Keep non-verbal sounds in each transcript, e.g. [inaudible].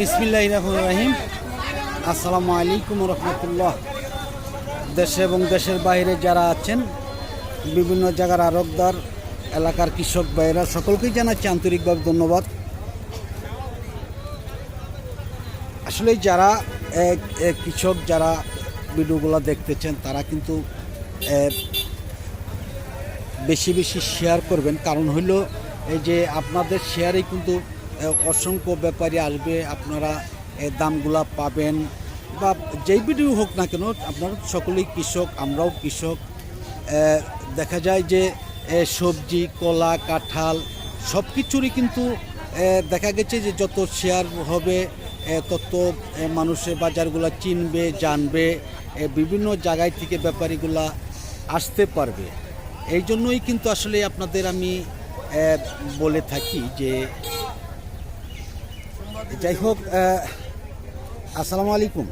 বিসমিল্লাহ রহমান রাহিম আসসালামু আলাইকুম রহমতুল্লাহ। দেশে এবং দেশের বাইরে যারা আছেন, বিভিন্ন জায়গার আরবদার, এলাকার কৃষক ভাইয়েরা, সকলকেই জানাচ্ছি আন্তরিকভাবে ধন্যবাদ। আসলে যারা কৃষক যারা ভিডিওগুলো দেখতেছেন, তারা কিন্তু বেশি বেশি শেয়ার করবেন। কারণ হইল, এই যে আপনাদের শেয়ারে কিন্তু অসংখ্য ব্যাপারী আসবে, আপনারা দামগুলা পাবেন। বা যেই ভিডিও হোক না কেন, আপনারা সকলেই কৃষক, আমরাও কৃষক। দেখা যায় যে সবজি, কলা, কাঁঠাল সব কিছুরই কিন্তু দেখা গেছে যে যত শেয়ার হবে তত মানুষের বাজারগুলো চিনবে, জানবে বিভিন্ন জায়গায় থেকে ব্যাপারীগুলা আসতে পারবে। এই জন্যই কিন্তু আসলে আপনাদের আমি বলে থাকি যে যাই হোক আসসালামু আলাইকুম।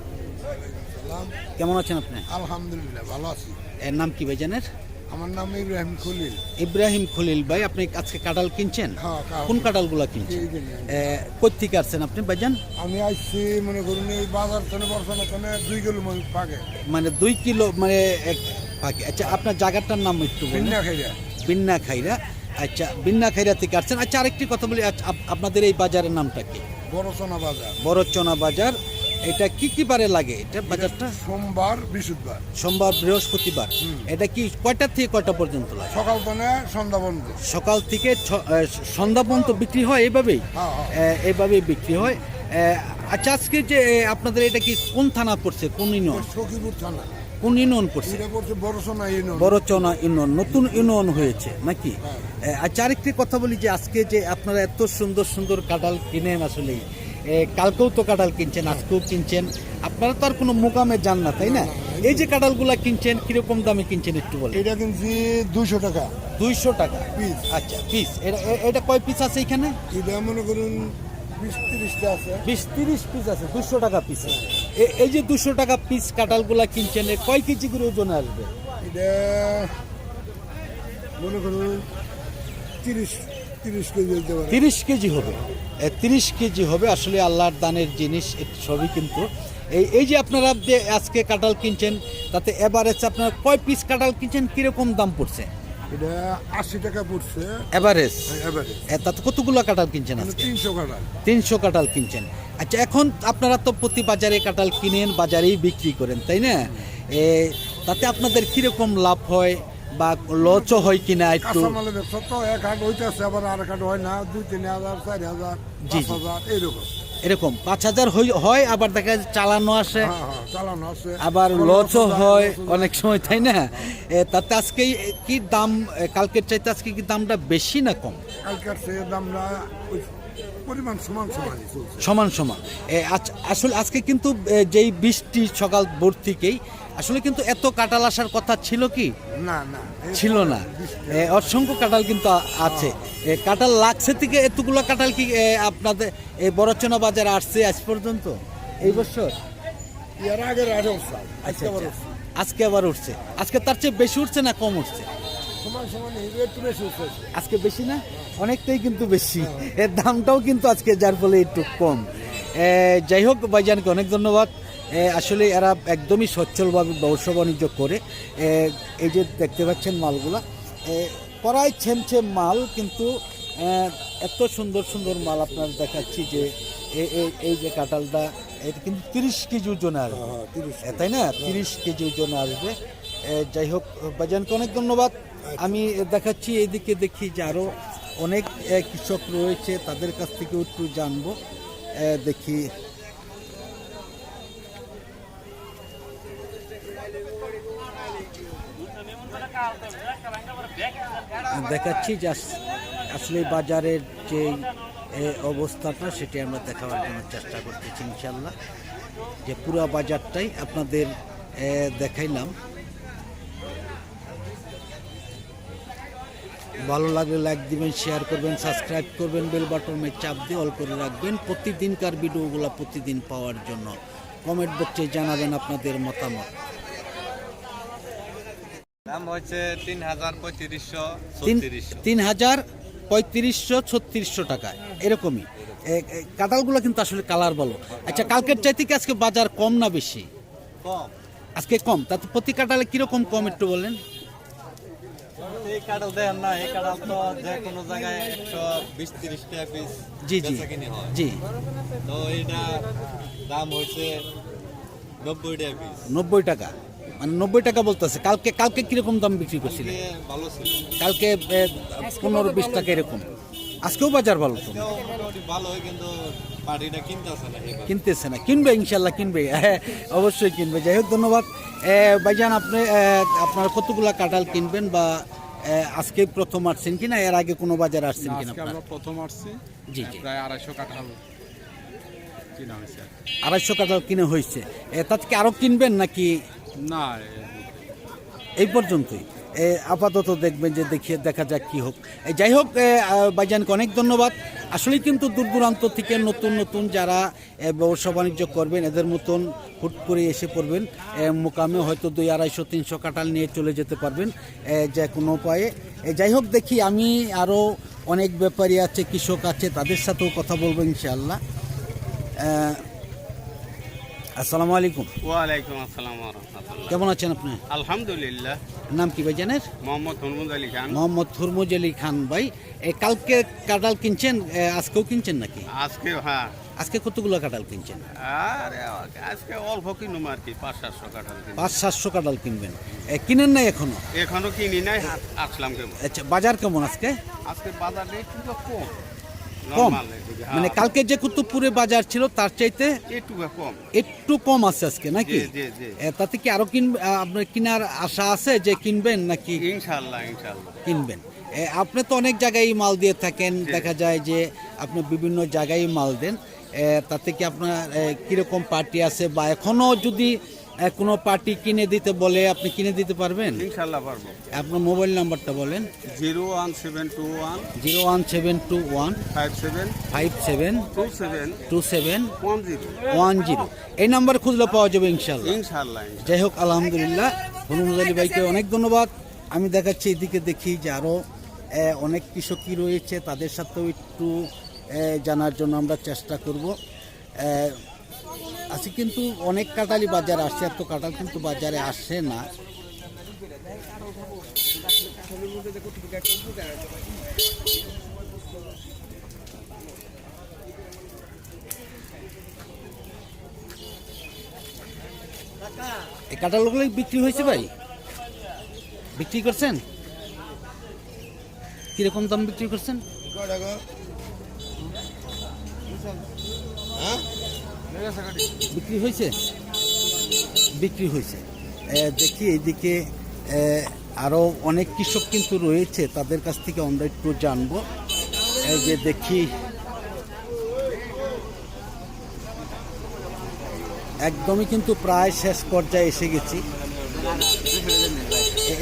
কেমন আছেন আপনি? আলহামদুলিল্লাহ ভালো আছি। এর নাম কি ভাইজানের? আমার নাম ইব্রাহিম খলিল। ইব্রাহিম খলিল ভাই আপনি আজকে কাঁঠাল কিনছেন? হ্যাঁ, কোন কাঁঠালগুলো কিনছেন। কোথেকে আসছেন আপনি ভাইজান? আমি আসছি মনে করুন এই বাজার থেকে বর্ষানো থেকে দুই কিলো মন পাকে। মানে দুই কিলো মানে এক পাকে। আচ্ছা আপনার জায়গাটার নাম একটু বলুন। ভিন্না খাইয়া বিন্না খাইরা। আচ্ছা বিন্না খাইরা থেকে আসছেন। আচ্ছা আরেকটি কথা বলি আচ্ছা, আপ- আপনাদের এই বাজারের নামটা কি? বড় সোনা বাজার। বড়চনা বাজার এটা কি কি বারে লাগে? এটা বাজারটা? সোমবার বৃহস্পতিবার। সোমবার বৃহস্পতিবার। এটা কি কয়টা থেকে কয়টা পর্যন্ত লাগে? সকাল থেকে সন্ধ্যা বন্ধ সকাল থেকে সন্ধ্যা পর্যন্ত বিক্রি হয় এইভাবেই হ্যাঁ, হ্যাঁ। এইভাবেই বিক্রি হয়। আচ্ছা আজকে যে আপনাদের এটা কি কোন থানা পড়ছে? কোন ইউনিয়ন? সখীপুর থানা। কোন ইউনিয়ন ইউনিয়ন। বড়চনা ইউনিয়ন নতুন ইউনিয়ন হয়েছে নাকি? আচ্ছা আরেকটি কথা বলি যে আজকে যে আপনারা এত সুন্দর সুন্দর কাঁঠাল কিনেন আসলে কালকেও তো কাঁঠাল কিনছেন আজকেও কিনছেন। আপনারা তো আর কোনো মোকামে যান না তাই না? এই যে কাঁঠালগুলা কিনছেন কীরকম দামে কিনছেন একটু বলেন। এটা কিনছি দুইশো টাকা। দুইশো টাকা? পিস। আচ্ছা পিস। এটা এটা কয় পিস আছে এখানে? এটা মনে করুন বিশ তিরিশ পিস আছে দুশো টাকা পিস এই যে দুশো টাকা পিস কাঁঠালগুলা কিনছেন কয় কেজি করে ওজনে আসবে? মনে করুন তিরিশ তিরিশ কেজি হবে। তিরিশ কেজি হবে আসলে আল্লাহর দানের জিনিস সবই কিন্তু। এই এই যে আপনারা যে আজকে কাঁঠাল কিনছেন তাতে এভারেজ আপনার কয় পিস কাঁঠাল কিনছেন কীরকম দাম পড়ছে? এটা আশি টাকা পড়ছে। এভারেজ তাতে কতগুলো কাঁঠাল কিনছেন আজকে? তিনশো কাটা তিনশো কাঁঠাল কিনছেন। আচ্ছা এখন আপনারা তো প্রতি বাজারে কাঁঠাল কিনেন বাজারেই বিক্রি করেন তাই না? এ, তাতে আপনাদের কীরকম লাভ হয় বা লচও হয় কিনা একটু? এক হাট হইতেছে আবার আর হাট হয় না দুই তিন হাজার চার হাজার পাঁচ হাজার এইরকম। এরকম পাঁচ হাজার হয় আবার দেখা যায় চালানো আসে। হ্যাঁ হ্যাঁ চালানো আছে আবার লচও হয়। অনেক সময় তাই না? তাতে আজকে কি দাম কালকের চাইতে আজকে কি দামটা বেশি না কম? কালকের দামটা পরিমাণ সমান সমানই সমান সমান। আজ- আসলে আজকে কিন্তু যেই বৃষ্টি সকাল ভোর থেকেই আসলে কিন্তু এত কাঁঠাল আসার কথা ছিল কি? না না। ছিল না। অসংখ্য কাঁঠাল কিন্তু আছে। এ, কাঁঠাল লাগছে থেকে এতগুলো কাঁঠাল কি আপনাদের এই বড়চনা বাজারে আসছে আজ পর্যন্ত? এই বছর? এর অবস্থা আচ্ছা আজকে আবার আচ্ছা। আজকে আবার উঠছে। আজকে তার চেয়ে বেশি উঠছে না কম উঠছে? আজকে বেশি না? অনেকটাই কিন্তু বেশি। এর দামটাও কিন্তু আজকে যার ফলে একটু কম। যাই হোক ভাইজানকে অনেক ধন্যবাদ। আসলে এরা একদমই সচ্ছলভাবে ব্যবসা বাণিজ্য করে। এই যে দেখতে পাচ্ছেন মালগুলা প্রায় ছেমছেম মাল কিন্তু এত সুন্দর সুন্দর মাল আপনার দেখাচ্ছি যে এই যে কাঁঠালটা এটা কিন্তু তিরিশ কেজি ওজনে আসবে হ্যাঁ, 30 এ, তাই না? তিরিশ কেজি ওজনে আসবে যাই হোক ভাইজানকে অনেক ধন্যবাদ। আমি দেখাচ্ছি এইদিকে দেখি যে আরও অনেক কৃষক রয়েছে তাদের কাছ থেকে একটু জানব। দেখি দেখাচ্ছি যে আস- আসলে বাজারের যে অবস্থাটা, সেটি আমরা দেখাবার জন্য চেষ্টা করতেছি ইনশাল্লাহ যে পুরো বাজারটাই আপনাদের দেখাইলাম। ভালো লাগলে লাইক দিবেন শেয়ার করবেন সাবস্ক্রাইব করবেন বেল বাটনে চাপ দিয়ে অল করে রাখবেন। প্রতিদিনকার ভিডিওগুলো প্রতিদিন পাওয়ার জন্য কমেন্ট বক্সে জানাবেন আপনাদের মতামত। দাম হচ্ছে তিন হাজার পঁয়ত্রিশশো তিন হাজার পঁয়ত্রিশশো ছত্রিশশো টাকা এরকমই। কাঁঠালগুলো কিন্তু আসলে কালার বলো আচ্ছা কালকের চাইতে কি আজকে বাজার কম না বেশি? কম। আজকে কম। তাতে প্রতি কাঁঠালে কীরকম কম একটু বলেন? এই কাঁঠাল দেন না এই কাঁঠাল তো যে কোনো জায়গায় একশো বিশ তিরিশ টাকা পিস জি জি। জি। তো এটা দাম হচ্ছে নব্বই টাকা পিস। নব্বই টাকা। মানে নব্বই টাকা বলতেছে। কালকে কালকে কীরকম দাম বিক্রি করছিলেন কালকে পনেরো বিশ টাকা এরকম। আজকেও বাজার ভালো তো? কিনতেছে না কিনবে ইনশাল্লাহ কিনবে। হ্যাঁ, অবশ্যই কিনবে। যাই হোক ধন্যবাদ। ভাইজান আপনি আপনারা কতগুলা কাঁঠাল কিনবেন বা আজকে প্রথম আসছেন কিনা? এর আগে কোনো বাজার আসছেন কিনা আজকে আমরা প্রথম আসছি। জি, জি। প্রায় আড়াইশো কাঁঠাল কিনা হয়েছে। আর কি। আড়াইশো কাঁঠাল কিনে হয়েছে। তাতে কি আরও কিনবেন নাকি না এই পর্যন্তই। আপাতত দেখবেন যে দেখিয়ে, দেখা যাক কি হোক। যাই হোক ভাইজানকে অনেক ধন্যবাদ। আসলে কিন্তু দূর দূরান্ত থেকে নতুন নতুন যারা ব্যবসা বাণিজ্য করবেন, এদের মতন হুট করে এসে পড়বেন। মোকামে হয়তো দুই আড়াইশো, তিনশো কাটাল নিয়ে চলে যেতে পারবেন যে কোনো উপায়ে। যাই হোক, দেখি আমি আরও অনেক ব্যাপারী আছে, কৃষক আছে, তাদের সাথেও কথা বলব ইনশাআল্লাহ। আসসালামু আলাইকুম। ওয়ালাইকুম আসসালাম রহমতুল্লাহ। কেমন আছেন আপনি? আলহামদুলিল্লাহ। নাম কি ভাইজানের? মোহাম্মদ হরমুদ আলী খান। মোহাম্মদ থুরমুজ আলী খান ভাই। কালকে কাঁঠাল কিনছেন? আজকেও কিনছেন নাকি? আজকে হ্যাঁ। আজকে কতগুলো কাঁঠাল কিনছেন? আরে আজকে অল্প কিনুম আর কি পাঁচ সাতশো কাঠাল। পাঁচ সাতশো কাঁঠাল কিনবেন। কিনেন নাই এখনও? এখনও কিনি নাই আসলাম কেমন? আচ্ছা বাজার কেমন আজকে? আজকে বাজার কিন্তু কম। কম। এদিকে, হ্যাঁ। মানে কালকে যে কুতুবপুরে বাজার ছিল তার চাইতে একটু কম। একটু কম আছে আজকে নাকি? তাতে কি আরও কিন আপনার কেনার আশা আছে যে কিনবেন নাকি? কিনবেন। আপনি তো অনেক জায়গায় মাল দিয়ে থাকেন দেখা যায় যে আপনি বিভিন্ন জায়গায় মাল দেন। তাতে কি আপনার কীরকম পার্টি আছে? বা এখনও যদি কোনো পার্টি কিনে দিতে বলে আপনি কিনে দিতে পারবেন? ইনশাল্লাহ পারব। আপনার মোবাইল নাম্বারটা বলেন। Zero one seven two one zero one seven two one five seven five seven two seven two seven one zero. One zero. এই নাম্বার খুঁজলে পাওয়া যাবে ইনশাল্লাহ। ইনশাল্লাহ যাই হোক আলহামদুলিল্লাহ। হনুমদ আলী ভাইকে অনেক ধন্যবাদ। আমি দেখাচ্ছি এদিকে দেখি যে আরও অনেক কৃষকই রয়েছে। তাদের সাথেও একটু জানার জন্য আমরা চেষ্টা করব। আজকে কিন্তু অনেক কাঁঠালি বাজার আসছে, এত কাঁঠাল কিন্তু বাজারে আসে না। এই কাঁঠালগুলো বিক্রি হয়েছে ভাই? বিক্রি করছেন? কীরকম দাম বিক্রি করছেন? বিক্রি হয়েছে? বিক্রি হয়েছে। দেখি এইদিকে এ, আরও অনেক কৃষক কিন্তু রয়েছে তাদের কাছ থেকে আমরা একটু জানব। এই যে দেখি একদমই কিন্তু প্রায় শেষ পর্যায়ে এসে গেছি।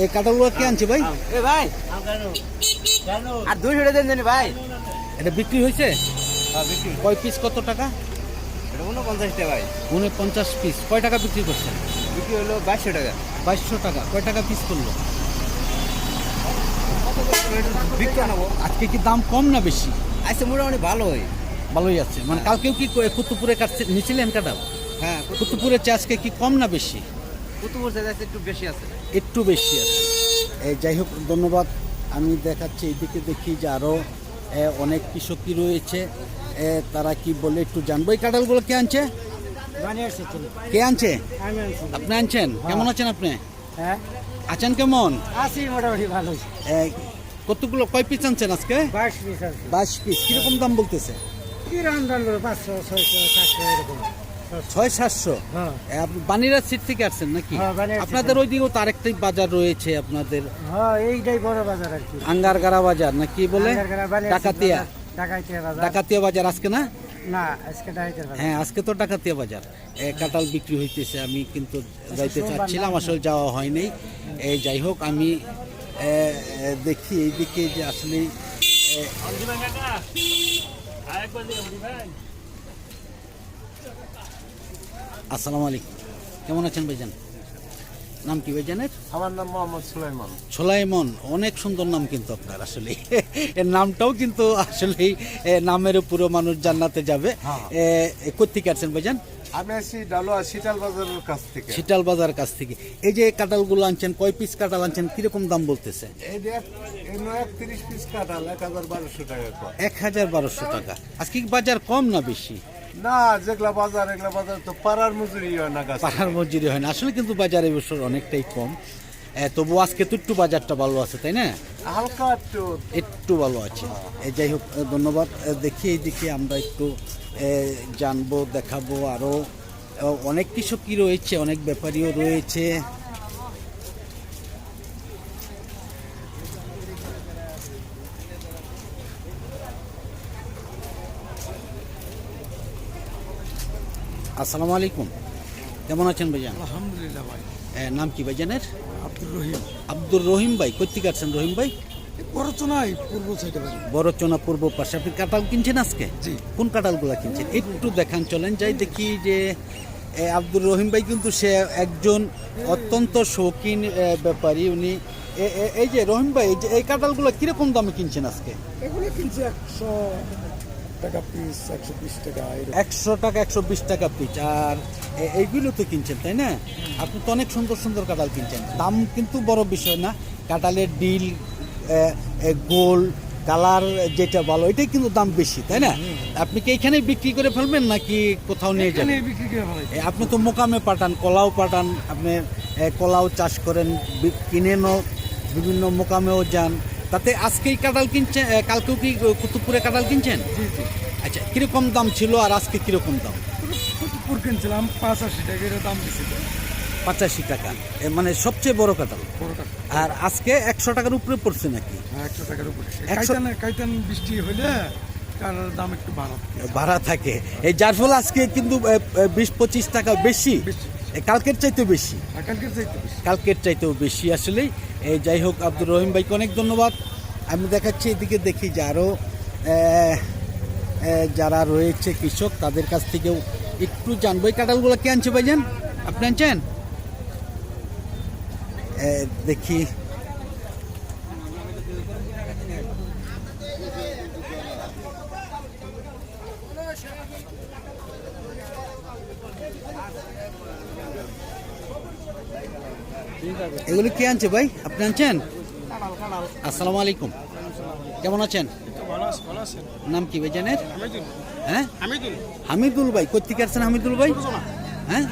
এই কাঁঠালগুলো কে আনছে ভাই? ভাই। আর দুই ছড়ে দেন ভাই। এটা বিক্রি হয়েছে? কয় পিস কত টাকা? এটা উনপঞ্চাশ টাকা ভাই। উনপঞ্চাশ পিস কয় টাকা বিক্রি করছেন? বিক্রি হলো বাইশশো টাকা। বাইশশো টাকা। কয় টাকা পিস করল? বিক্রি নেব আজকে কি দাম কম না বেশি? আজকে মোটামুটি ভালো হয় ভালোই আছে। মানে কালকেও কি ক- কুতুবপুরে কাটছে নিছিলেন কাটাল হ্যাঁ কুতুবপুরের চা আজকে কি কম না বেশি? কুতুবুর সাইজ একটু বেশি আছে। একটু বেশি আছে। এই যাই হোক ধন্যবাদ। আমি দেখাচ্ছি এইদিকে দেখি যে আরও অনেক কৃষকই রয়েছে। তারা কি বলে একটু জানব? এই কাঁঠালগুলো কে আনছে? কে আনছে? আপনি আনছেন? কেমন আছেন আপনি? হ্যাঁ। আছেন কেমন? আছি মোটামুটি ভালো কতগুলো কয় পিস আনছেন আজকে? বাইশ পিস কীরকম দাম বলতেছে? ছয় সাতশো? হ্যাঁ। বানিরাজ সিট থেকে আসছেন নাকি? হ্যাঁ, আপনাদের ওই দিকেও তো আরেকটাই বাজার রয়েছে আপনাদের। হ্যাঁ এইটাই বড় বাজার আর কি। আঙ্গারগাড়া বাজার না কি বলে ডাকাতিয়া। ডাকাতিয়া বাজার আজকে না? না আজকে হ্যাঁ আজকে তো ডাকাতিয়া বাজার। কাঁঠাল বিক্রি হইতেছে আমি কিন্তু যাইতে চাচ্ছিলাম আসলে যাওয়া হয়নি এই যাই হোক আমি দেখি এইদিকে যে আসলে আসসালামু আলাইকুম। কেমন আছেন ভাইজান? নাম কি ভাইজানের আমার নাম মোহাম্মদ সুলাইমান। সোলাইমন অনেক সুন্দর নাম কিন্তু আপনার আসলে। এর নামটাও কিন্তু আসলে নামের উপরও মানুষ জান্নাতে যাবে। কোথেকে আসছেন ভাইজান আমি আছি ডালুয়া শীতাল বাজারের কাছ থেকে। শীতাল বাজার কাছ থেকে। এই যে কাঁঠালগুলো আনছেন কয় পিস কাঁঠাল আনছেন কীরকম দাম বলতেছে? এক হাজার বারোশো টাকা আজকে বাজার কম না বেশি? না যেগুলা বাজার এগুলা বাজার তো পাড়ার মজুরি হয় না গাছ। পাহাড় মজুরি হয় না। আসলে কিন্তু বাজার এবছর অনেকটাই কম। তবু আজকে তো একটু বাজারটা ভালো আছে তাই না? হালকা একটু। একটু ভালো আছে। এ, যাই হোক ধন্যবাদ। দেখি এইদিকে আমরা একটু জানব দেখাবো আরও অনেক কিছু কি রয়েছে অনেক ব্যাপারীও রয়েছে। আসসালামু আলাইকুম। কেমন আছেন ভাইজান? আলহামদুলিল্লাহ ভাই। এ, নাম কি ভাইজানের? আব্দুর রহিম। আব্দুর রহিম ভাই কোথেকে আছেন রহিম ভাই? পরচনাই পূর্ব সাইডে বাড়ি বড়চনা পূর্ব পাশে। আপনি কাঁঠাল কিনছেন আজকে? জি। কোন কাঁঠালগুলো কিনছেন? একটু দেখান চলেন যাই দেখি যে আব্দুর রহিম ভাই কিন্তু সে একজন অত্যন্ত শৌখিন ব্যাপারী। উনি এই যে রহিম ভাই এই কাঁঠালগুলো কীরকম দামে কিনছেন আজকে? এগুলো কিনছে একশো টাকা পিস একশো বিশ টাকা একশো টাকা একশো বিশ টাকা পিস আর এইগুলো তো কিনছেন তাই না? আপনি তো অনেক সুন্দর সুন্দর কাঁঠাল কিনছেন। দাম কিন্তু বড় বিষয় না। কাঁঠালের ডিল গোল কালার যেটা ভালো এটাই কিন্তু দাম বেশি তাই না? আপনি কি এখানেই বিক্রি করে ফেলবেন নাকি কোথাও নিয়ে যাবেন? আপনি তো মোকামে পাঠান কলাও পাঠান আপনি কলাও চাষ করেন কিনেনও বিভিন্ন মোকামেও যান। তাতে আজকেই কাঁঠাল কিনছেন কালকেও কি কুতুবপুরে কাঁঠাল কিনছেন? আচ্ছা কীরকম দাম ছিল আর আজকে কীরকম দাম? কুতুবপুর কিনছিলাম পাঁচ আশি টাকা দাম বেশি পঁচাশি টাকা। মানে সবচেয়ে বড় কাঁঠাল। আর আজকে একশো টাকার উপরে পড়ছে নাকি? একশো টাকার উপরে। একশো- কাইতান বৃষ্টি হলে দাম একটু ভাড়া থাকে। এই যার ফলে আজকে কিন্তু বিশ পঁচিশ টাকা বেশি। কালকের চাইতে বেশি। কালকের চাইতে বেশি। কালকের চাইতেও বেশি আসলে এই যাই হোক আব্দুর রহিম ভাইকে অনেক ধন্যবাদ। আমি দেখাচ্ছি এদিকে দেখি যে আরও যারা রয়েছে কৃষক তাদের কাছ থেকেও একটু জানব। এই কাঁঠালগুলো কে আনছে ভাইজান? আপনি আনছেন? দেখি। এগুলো কে আনছে ভাই? আপনি আনছেন? আসসালামু আলাইকুম। কেমন আছেন? নাম কি ভাই জানেন? হ্যাঁ? হামিদুল ভাই কোথেকে আসছেন হামিদুল ভাই? হ্যাঁ?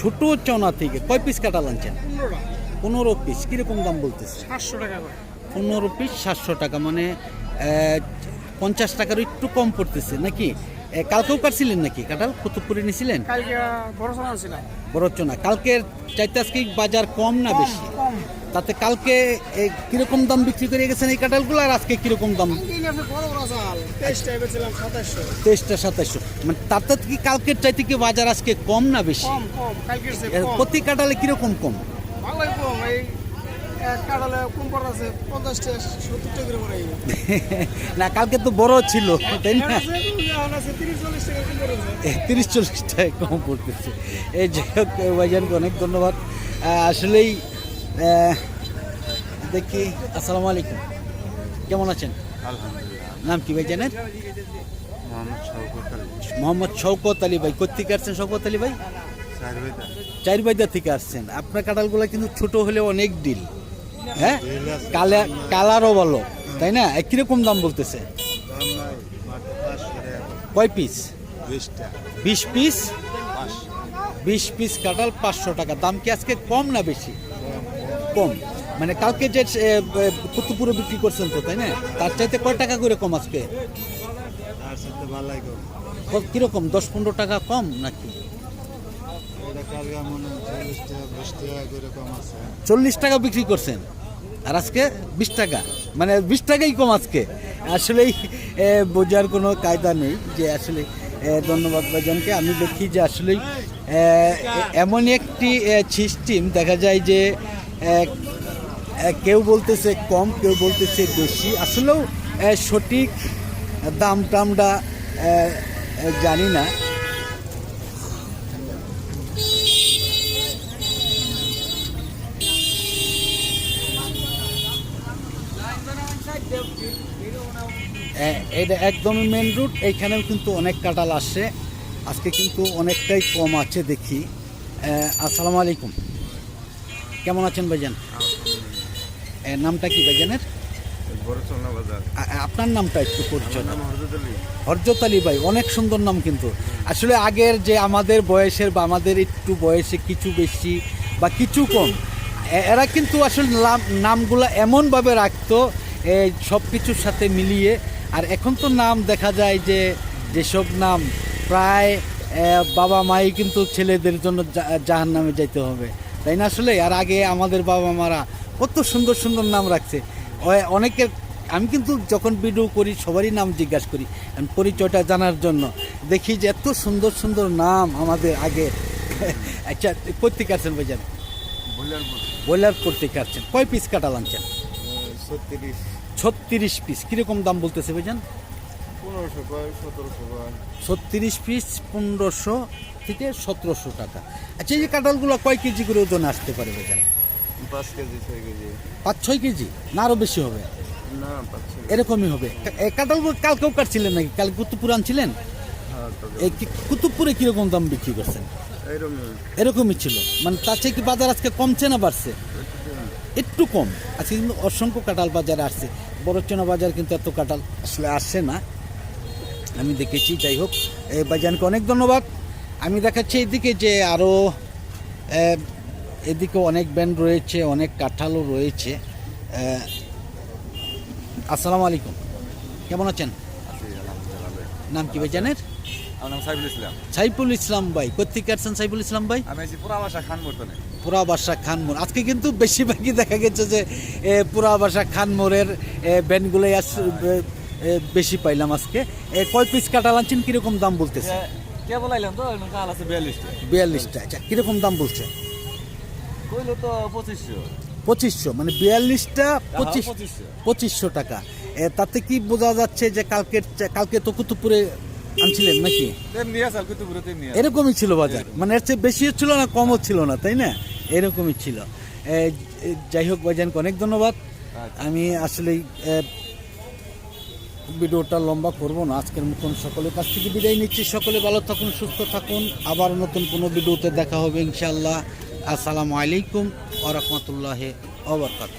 ছোট চনা থেকে। কয় পিস কাঁঠাল আনছেন? পনেরো পিস কীরকম দাম বলতেছে? সাতশো টাকা পনেরো পিস সাতশো টাকা। মানে পঞ্চাশ টাকার একটু কম পড়তেছে। নাকি? কালকেও কাটছিলেন নাকি কাঁঠাল? কুতুবপুরে জানা বড়চনা কালকের চাইতে আজকে বাজার কম না বেশি? তাতে কালকে কীরকম দাম বিক্রি করে গেছেন এই কাঁঠালগুলো আর আজকে কীরকম দাম? তেইশটা সাতাশশো। মানে তাতে কি কালকের চাইতে কি বাজার আজকে কম না বেশি? কম কম কালকের চেয়ে এর কম। প্রতি কাঁঠালে কীরকম কম? কম এই এক কাটালে আছে পঞ্চাশ সত্তর টাকা করে পড়ে [laughs] না কালকে তো বড় ছিল তাই না? তিরিশ চল্লিশ টাকা কম পড়েছে তিরিশ চল্লিশ টাকা কম পড়তেছে। এই যাই হোক ভাইজানকে অনেক ধন্যবাদ। আসলেই দেখি আসসালামু আলাইকুম। কেমন আছেন? নাম কি ভাই জানেন মোহাম্মদ শওকত আলী ভাই কোথেকে আসছেন শওকত আলী ভাই? চার চারবাইদা থেকে আসছেন। আপনার কাঁঠালগুলো কিন্তু ছোট হলে অনেক ডিল। হ্যাঁ? কালা কালারও বলো তাই না? কীরকম দাম বলতেছে? কয় পিস বিশ পিস বিশ পিস কাঁঠাল পাঁচশো টাকা। দাম কি আজকে কম না বেশি? কম। মানে কালকে যে এ, বিক্রি করছেন তো তাই না? তার চাইতে কয় টাকা করে কম আজকে? কীরকম? দশ পনেরো টাকা কম নাকি? চল্লিশ টাকা বিক্রি করছেন। আর আজকে বিশ টাকা। মানে বিশ টাকাই কম আজকে। আসলেই বোঝার কোনো কায়দা নেই যে আসলে ধন্যবাদ ভাইজানকে। আমি দেখি যে আসলেই এমন একটি সিস্টেম দেখা যায় যে কেউ বলতেছে কম, কেউ বলতেছে বেশি। আসলেও সঠিক দাম টামটা জানি না। এটা একদমই মেন রুট এইখানেও কিন্তু অনেক কাঁঠাল আসছে আজকে কিন্তু অনেকটাই কম আছে দেখি। আসসালামু আলাইকুম। কেমন আছেন ভাইজান? নামটা কি ভাইজানের? আপনার নামটা একটু পরিচয় হরজত আলী। ভাই অনেক সুন্দর নাম কিন্তু। আসলে আগের যে আমাদের বয়সের বা আমাদের একটু বয়সে কিছু বেশি বা কিছু কম এরা কিন্তু আসলে নাম নামগুলো এমনভাবে রাখতো সব কিছুর সাথে মিলিয়ে আর এখন তো নাম দেখা যায় যে যেসব নাম প্রায় বাবা মাই কিন্তু ছেলেদের জন্য জাহান নামে যাইতে হবে। তাই না আসলে? আর আগে আমাদের বাবা মারা কত সুন্দর সুন্দর নাম রাখছে। অনেকের আমি কিন্তু যখন ভিডিও করি সবারই নাম জিজ্ঞাসা করি পরিচয়টা জানার জন্য। দেখি যে এত সুন্দর সুন্দর নাম আমাদের আগে [laughs] আচ্ছা কোথেকে আসছেন ভাইজান? ব্রয়লার করতে আসছেন। কয় পিস কাটাল আনছেন? ছত্রিশ। পিস কীরকম দাম বলতেছে ভাইজান? ছত্রিশ পিস পনেরোশো থেকে সতেরোশো টাকা। আচ্ছা এই যে কাঁঠালগুলো কয় কেজি করে ওজন আসতে পারে ভাইজান? পাঁচ কেজি ছয় কেজি। পাঁচ ছয় কেজি? না আরও বেশি হবে? না এরকমই হবে। কাঁঠালগুলো কালকেও কাটছিলেন নাকি? কাল কুতুবপুর আনছিলেন? এই কি- কুতুবপুরে কীরকম দাম বিক্রি করছেন? এরকমই। ছিল। মানে তার চেয়ে কি বাজার আজকে কমছে না বাড়ছে? একটু কম। আজকে কিন্তু অসংখ্য কাঁঠাল বাজারে আসছে। বড়চনা বাজার কিন্তু এত কাঁঠাল আসলে আসছে না। আমি দেখেছি যাই হোক এই বাজানকে অনেক ধন্যবাদ। আমি দেখাচ্ছি এদিকে যে আরও এদিকে অনেক ব্যান্ড রয়েছে অনেক কাঁঠালও রয়েছে। আসসালামু আলাইকুম। কেমন আছেন? নাম কি ভাই জানেন? আমার নাম সাইফুল ইসলাম। সাইফুল ইসলাম ভাই কোথেকে আসছেন সাইফুল ইসলাম ভাই? আমি আছি পুরা বাসা খান বর্তনে পুরা বাসা খানমোড়। আজকে কিন্তু বেশিরভাগই দেখা গেছে যে পুরা বাসা খানমোড়ের ব্যান্ডগুলোই আস বেশি পাইলাম আজকে। কয় পিস কাটাল আনছেন? কীরকম দাম বলতেছে? কে বলাইলাম তো? কাল আছে বিয়াল্লিশটা। বিয়াল্লিশটা। আচ্ছা কীরকম দাম বলছে? কইলো তো পঁচিশশো। পঁচিশশো মানে বিয়াল্লিশটা পঁচিশ পঁচিশশো। টাকা। তাতে কি বোঝা যাচ্ছে যে কালকের চা- কালকে তো কুতুবপুরে আনছিলেন নাকি? এরকমই ছিল বাজার। মানে এর চেয়ে বেশিও ছিল না কমও ছিল না তাই না? এরকমই ছিল। যাই হোক ভাইজানকে অনেক ধন্যবাদ। আমি আসলে ভিডিওটা লম্বা করব না। আজকের মতন সকলের কাছ থেকে বিদায় নিচ্ছি। সকলে ভালো থাকুন সুস্থ থাকুন। আবার নতুন কোনো ভিডিওতে দেখা হবে ইনশাল্লাহ আসসালামু আলাইকুম আ রহমতুল্লাহ ওবরকাত